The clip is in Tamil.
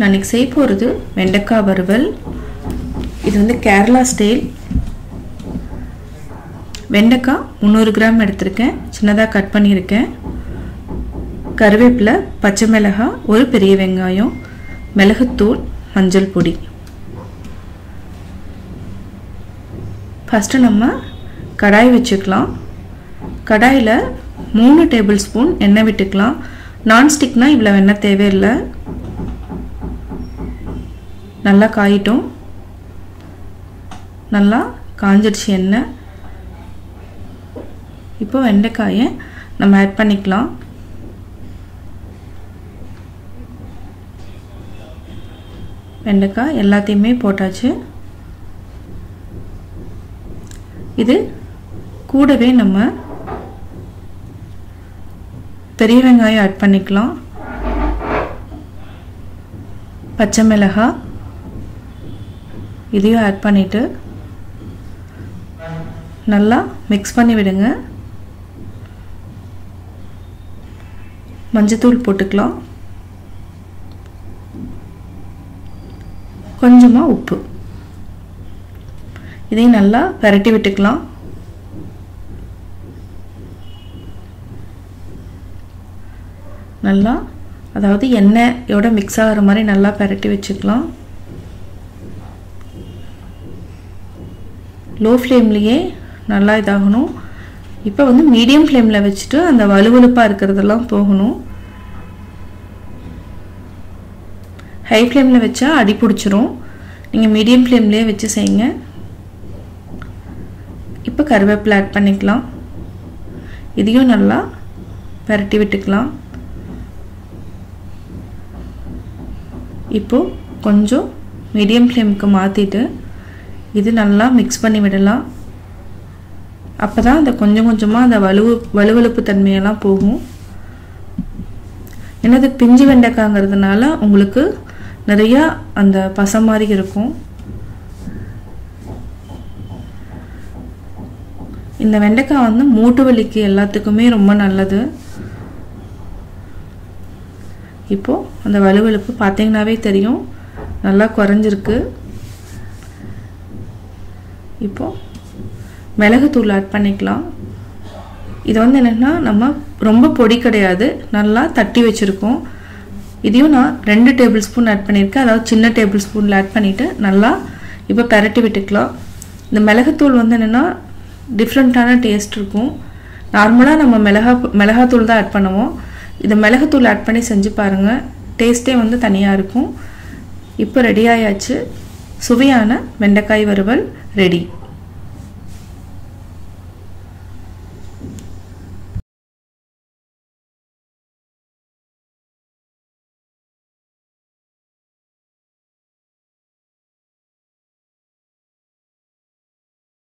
நான் இன்னைக்கு செய்ய போகிறது வெண்டைக்காய் வறுவல். இது வந்து கேரளா ஸ்டைல். வெண்டைக்காய் முந்நூறு கிராம் எடுத்திருக்கேன். சின்னதாக கட் பண்ணியிருக்கேன். கருவேப்பிலை பச்சை மிளகாய் ஒரு பெரிய வெங்காயம் மிளகுத்தூள் மஞ்சள் பொடி. ஃபஸ்ட்டு நம்ம கடாய் வச்சுக்கலாம். கடாயில் மூணு டேபிள் ஸ்பூன் எண்ணெய் விட்டுக்கலாம். நான்ஸ்டிக்னால் இவ்வளோ எண்ணெய் தேவையில்லை. நல்லா காயிட்டும். நல்லா காஞ்சிடுச்சு எண்ணெய் இப்போ வெண்டைக்காயை நம்ம ஆட் பண்ணிக்கலாம். வெண்டைக்காய் எல்லாத்தையுமே போட்டாச்சு. இது கூடவே நம்ம பெரிய வெங்காயம் ஆட் பண்ணிக்கலாம். பச்சை மிளகாய். இதையும் ஆட் பண்ணிவிட்டு நல்லா மிக்ஸ் பண்ணி விடுங்க. மஞ்சத்தூள் போட்டுக்கலாம். கொஞ்சமாக உப்பு. இதையும் நல்லா விரட்டி விட்டுக்கலாம். நல்லா அதாவது எண்ணெயோட மிக்ஸ் ஆகிற மாதிரி நல்லா பரட்டி வச்சுக்கலாம். லோ ஃப்ளேம்லேயே நல்லா இதாகணும். இப்போ வந்து மீடியம் ஃப்ளேமில் வச்சுட்டு அந்த வலுவலுப்பாக இருக்கிறதெல்லாம் போகணும். ஹை ஃப்ளேமில் வச்சா அடி பிடிச்சிரும். நீங்கள் மீடியம் ஃப்ளேம்லேயே வச்சு செய்யுங்க. இப்போ கருவேப்பிலை ஆட் பண்ணிக்கலாம். இதையும் நல்லா பரட்டி விட்டுக்கலாம். இப்போது கொஞ்சம் மீடியம் ஃப்ளேமுக்கு மாற்றிட்டு இது நல்லா மிக்ஸ் பண்ணி விடலாம். அப்போ தான் அந்த கொஞ்சம் கொஞ்சமாக அந்த வலுவு வலுவலுப்பு தன்மையெல்லாம் போகும். என்னது பிஞ்சு வெண்டைக்காங்கிறதுனால உங்களுக்கு நிறையா அந்த பசை மாதிரி இருக்கும். இந்த வெண்டைக்காய் வந்து மூட்டு வலிக்கு எல்லாத்துக்குமே ரொம்ப நல்லது. இப்போது அந்த வலுவலுப்பு பார்த்தீங்கன்னாவே தெரியும். நல்லா குறைஞ்சிருக்கு. இப்போது மிளகுத்தூள் ஆட் பண்ணிக்கலாம். இது வந்து என்னென்னா நம்ம ரொம்ப பொடி கிடையாது. நல்லா தட்டி வச்சுருக்கோம். இதையும் நான் ரெண்டு டேபிள் ஸ்பூன் ஆட் பண்ணியிருக்கேன். அதாவது சின்ன டேபிள் ஸ்பூனில் ஆட் பண்ணிவிட்டு நல்லா இப்போ பரட்டி விட்டுக்கலாம். இந்த மிளகுத்தூள் வந்து என்னென்னா டிஃப்ரெண்ட்டான டேஸ்ட் இருக்கும். நார்மலாக நம்ம மிளகா மிளகாத்தூள் தான் ஆட் பண்ணுவோம். இந்த மிளகுத்தூள் ஆட் பண்ணி செஞ்சு பாருங்கள் டேஸ்ட்டே வந்து தனியாக இருக்கும். இப்போ ரெடி ஆயாச்சு. சுவையான வெண்டைக்காய் வறுவல் ரெடி